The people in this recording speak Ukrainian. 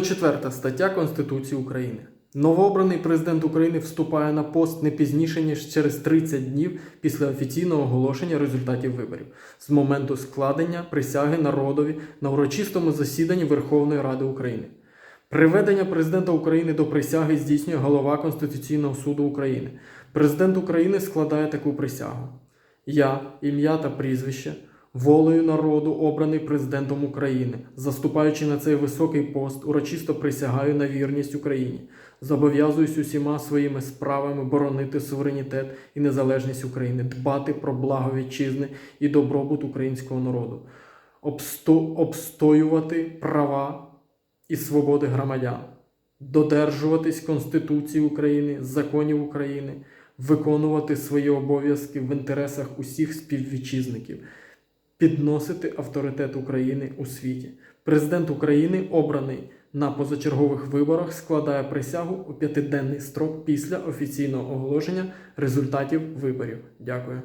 104 стаття Конституції України. Новообраний президент України вступає на пост не пізніше ніж через 30 днів після офіційного оголошення результатів виборів з моменту складення присяги народові на урочистому засіданні Верховної Ради України. Приведення президента України до присяги здійснює голова Конституційного суду України. Президент України складає таку присягу. Я, ім'я та прізвище, волею народу обраний президентом України, заступаючи на цей високий пост, урочисто присягаю на вірність Україні, зобов'язуюсь усіма своїми справами боронити суверенітет і незалежність України, дбати про благо вітчизни і добробут українського народу, обсто- обстоювати права і свободи громадян, додержуватись Конституції України, законів України, виконувати свої обов'язки в інтересах усіх співвітчизників, підносити авторитет України у світі. Президент України, обраний на позачергових виборах, складає присягу у п'ятиденний строк після офіційного оголошення результатів виборів. Дякую.